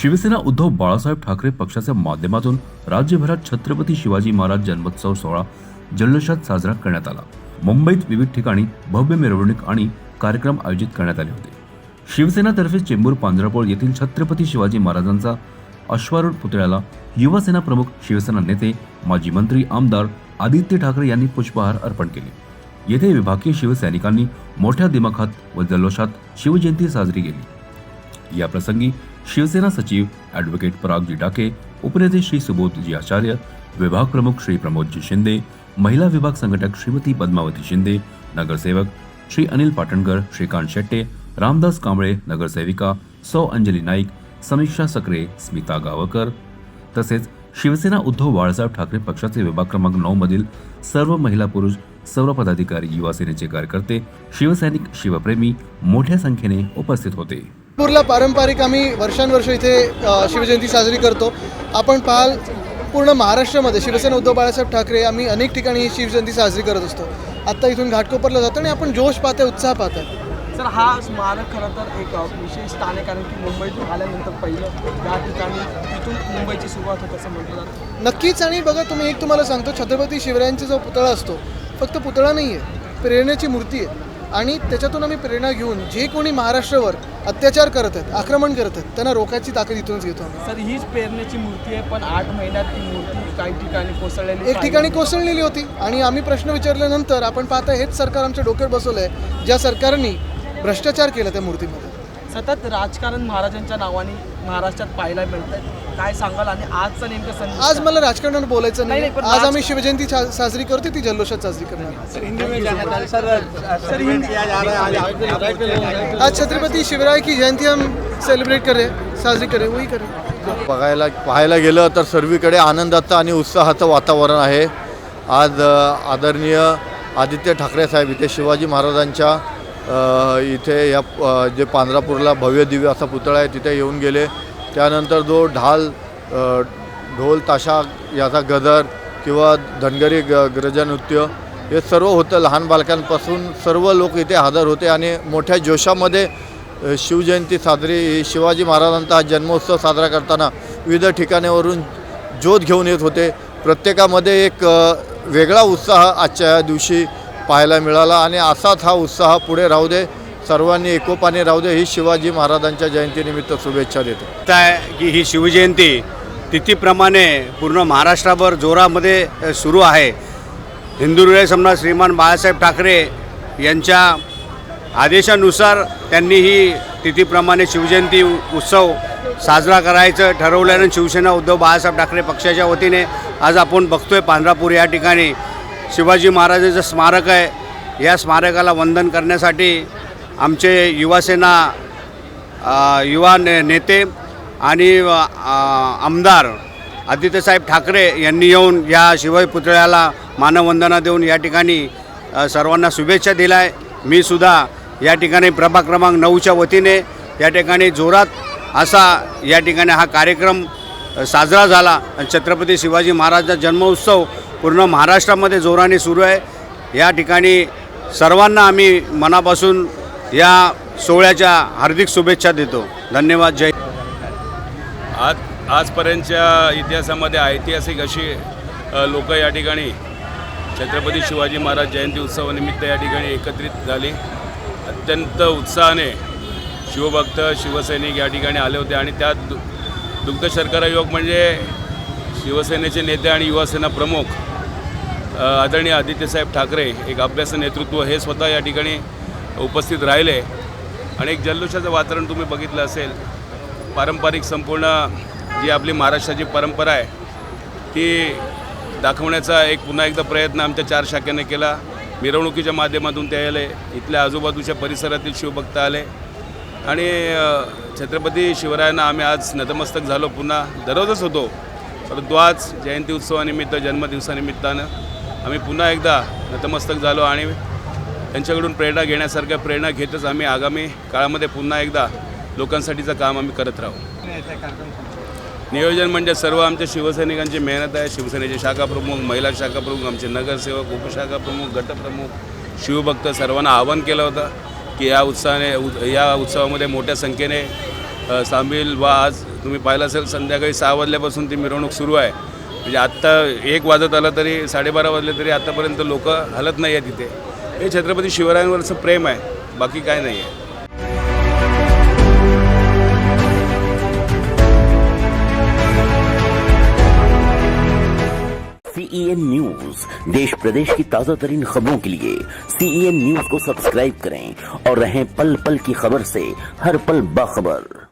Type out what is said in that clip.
शिवसेना उद्धव बाळासाहेब ठाकरे पक्षाच्या माध्यमातून राज्यभरात छत्रपती शिवाजी महाराज जन्मोत्सव सोहळा जल्लोषात साजरा करण्यात आला. मुंबईत विविध ठिकाणी भव्य मिरवणूक आणि कार्यक्रम आयोजित करण्यात आले होते. शिवसेनातर्फे चेंबूर पांजरापोळ येथील छत्रपती शिवाजी महाराजांचा अश्वारूढ पुतळ्याला युवासेना प्रमुख शिवसेना नेते माजी मंत्री आमदार आदित्य ठाकरे यांनी पुष्पहार अर्पण केले. येथे विभागीय शिवसैनिकांनी मोठ्या दिमाखात व जल्लोषात शिवजयंती साजरी केली. या प्रसंगी शिवसेना सचिव ॲडव्होकेट परागजी डाके उपनेते श्री सुबोधजी आचार्य विभाग प्रमुख श्री प्रमोदजी शिंदे महिला विभाग संघटक श्रीमती पद्मावती शिंदे नगरसेवक श्री अनिल पाटणकर श्रीकांत शेट्टे रामदास कांबळे नगरसेविका सौ अंजली नाईक समीक्षा सकरे स्मिता गावकर. तसेच शिवसेना उद्धव बाळासाहेब ठाकरे पक्षाचे विभाग क्रमांक नऊ मधील सर्व महिला पुरुष सर्व पदाधिकारी युवा सेनेचे कार्यकर्ते शिवसैनिक शिवप्रेमी मोठ्या संख्येने उपस्थित होते. नागपूरला पारंपरिक आम्ही वर्षानुवर्ष इथे शिवजयंती साजरी करतो. आपण पाहाल पूर्ण महाराष्ट्रामध्ये शिवसेना उद्धव बाळासाहेब ठाकरे आम्ही अनेक ठिकाणी शिवजयंती साजरी करत असतो. आत्ता इथून घाटकोपरला जातो आणि आपण जोश पाहतोय उत्साह पाहतोय. सर हा स्मारक खरं तर एक विशेष स्थान आहे कारण की मुंबईतून आल्यानंतर पहिलं या ठिकाणी तिथून मुंबईची सुरुवात होते असं म्हटलं जातं. नक्कीच आणि बघा तुम्ही एक तुम्हाला सांगतो छत्रपती शिवरायांचा जो पुतळा असतो फक्त पुतळा नाही आहे प्रेरणेची मूर्ती आहे. आणि त्याच्यातून आम्ही प्रेरणा घेऊन जे कोणी महाराष्ट्रावर अत्याचार करत आहेत आक्रमण करत आहेत त्यांना रोखायची ताकद इथूनच घेतो आम्ही. सर हीच पेरण्याची मूर्ती आहे पण आठ महिन्यात ती मूर्ती काही ठिकाणी कोसळलेली एक ठिकाणी कोसळलेली होती आणि आम्ही प्रश्न विचारल्यानंतर आपण पाहता हेच सरकार आमच्या डोक्यावर बसवलं आहे ज्या सरकारने भ्रष्टाचार केला त्या मूर्तीमध्ये. सतत राजकारण महाराजांच्या नावाने महाराष्ट्रात पाहायला मिळतंय काय सांगाल आणि आजचं नेमकं संदेश आज मला राजकारणावर बोलायचं नाही, नाही नाही, पण आज आम्ही शिवजयंती सा- साजरी करतो ती जल्लोषात साजरी करणार आज छत्रपति शिवराय की जयंती हम सेलिब्रेट कर रहे हैं साजरी कर रहे हैं वही कर रहे हैं बघायला पाहायला गेलं तर सर्वीकडे आनंदाचं आणि उत्साहाचं वातावरण आहे आज अ, आदरणीय आदित्य ठाकरे साहेब इथे शिवाजी महाराजांच्या इथे या जे पांढरापूरला भव्य दिव्य असा पुतळा आहे तिथे येऊन गेले. त्यानंतर जो ढाल ढोल ताशा याचा गदर किंवा धनगरी ग गरजनृत्य हे सर्व होतं लहान बालकांपासून. सर्व लोक इथे हजर होते आणि मोठ्या जोशामध्ये शिवजयंती साजरी शिवाजी महाराजांचा हा जन्मोत्सव साजरा करताना विविध ठिकाणावरून ज्योत घेऊन येत होते. प्रत्येकामध्ये एक वेगळा उत्साह आजच्या दिवशी पाहायला मिळाला आणि असाच हा उत्साह पुढे राहू दे. सर्वांनी एकोपाने राहू दे. ही शिवाजी महाराजांच्या जयंतीनिमित्त शुभेच्छा देतो. काय की ही शिवजयंती तिथीप्रमाणे पूर्ण महाराष्ट्राभर जोरामध्ये सुरू आहे. हिंदू हृदय सम्राट श्रीमान बाळासाहेब ठाकरे यांच्या आदेशानुसार त्यांनी ही तिथीप्रमाणे शिवजयंती उत्सव साजरा करायचं ठरवल्यानं शिवसेना उद्धव बाळासाहेब ठाकरे पक्षाच्या वतीने आज आपण बघतोय पांढरापूर या ठिकाणी. शिवाजी महाराजांचं स्मारक आहे. या स्मारकाला वंदन करण्यासाठी आमचे युवासेना युवा ने नेते आणि आमदार आदित्यसाहेब ठाकरे यांनी येऊन या शिवाजी पुतळ्याला मानवंदना देऊन या ठिकाणी सर्वांना शुभेच्छा दिल्या. आहे मी सुद्धा या ठिकाणी प्रभाग क्रमांक नऊच्या वतीने या ठिकाणी जोरात असा या ठिकाणी हा कार्यक्रम साजरा झाला. आणि छत्रपती शिवाजी महाराजांचा जन्मोत्सव पूर्ण महाराष्ट्रामध्ये जोराने सुरू आहे. या ठिकाणी सर्वांना आम्ही मनापासून या सोहळ्याच्या हार्दिक शुभेच्छा देतो. धन्यवाद. जय आज आजपर्यंतच्या इतिहासामध्ये ऐतिहासिक अशी लोक या ठिकाणी छत्रपती शिवाजी महाराज जयंती उत्सवानिमित्त या ठिकाणी एकत्रित झाली. अत्यंत उत्साहाने शिवभक्त शिवसैनिक या ठिकाणी आले होते आणि त्यात दु दुग्ध शर्करा योग म्हणजे शिवसेनेचे नेते आणि युवासेना प्रमुख आदरणीय आदित्यसाहेब ठाकरे एक अभ्यास नेतृत्व हे स्वतः या ठिकाणी उपस्थित राहिले. आणि एक जल्लोषाचं वातावरण तुम्ही बघितलं असेल. पारंपरिक संपूर्ण जी आपली महाराष्ट्राची परंपरा आहे ती दाखवण्याचा एक पुन्हा एकदा प्रयत्न आमच्या चार शाखेने केला. मिरवणुकीच्या माध्यमातून ते आले इथल्या आजूबाजूच्या परिसरातील शिवभक्त आले. आणि छत्रपती शिवरायांना आम्ही आज नतमस्तक झालो. पुन्हा दररोजच होतो. परंतु आज जयंती उत्सवानिमित्त जन्मदिवसानिमित्तानं आम्ही पुन्हा एकदा नतमस्तक झालो आणि त्यांच्याकडून प्रेरणा घेण्यासारख्या प्रेरणा घेतच आम्ही आगामी काळामध्ये पुन्हा एकदा लोकांसाठीचं काम आम्ही करत राहू. नियोजन म्हणजे सर्व आमच्या शिवसैनिकांची मेहनत आहे. शिवसेनेचे शाखाप्रमुख महिला शाखाप्रमुख आमचे नगरसेवक उपशाखा प्रमुख गटप्रमुख शिवभक्त सर्वांना आवाहन केलं होतं की या उत्साहाने उ- या उत्सवामध्ये मोठ्या संख्येने सामील वा आज. तुम्ही पाहिलं असेल संध्याकाळी सहा वाजल्यापासून ती मिरवणूक सुरू आहे. म्हणजे आत्ता एक वाजत आलं तरी साडेबारा वाजले तरी आत्तापर्यंत लोक हलत नाही आहे तिथे हे छत्रपती शिवरायांवरचं प्रेम आहे बाकी काय नाही आहे. सीईएन न्यूज देश प्रदेश की ताजा तरीन खबरों के लिए सीईएन न्यूज को सब्सक्राइब करें और रहें पल पल की खबर से हर पल बाखबर।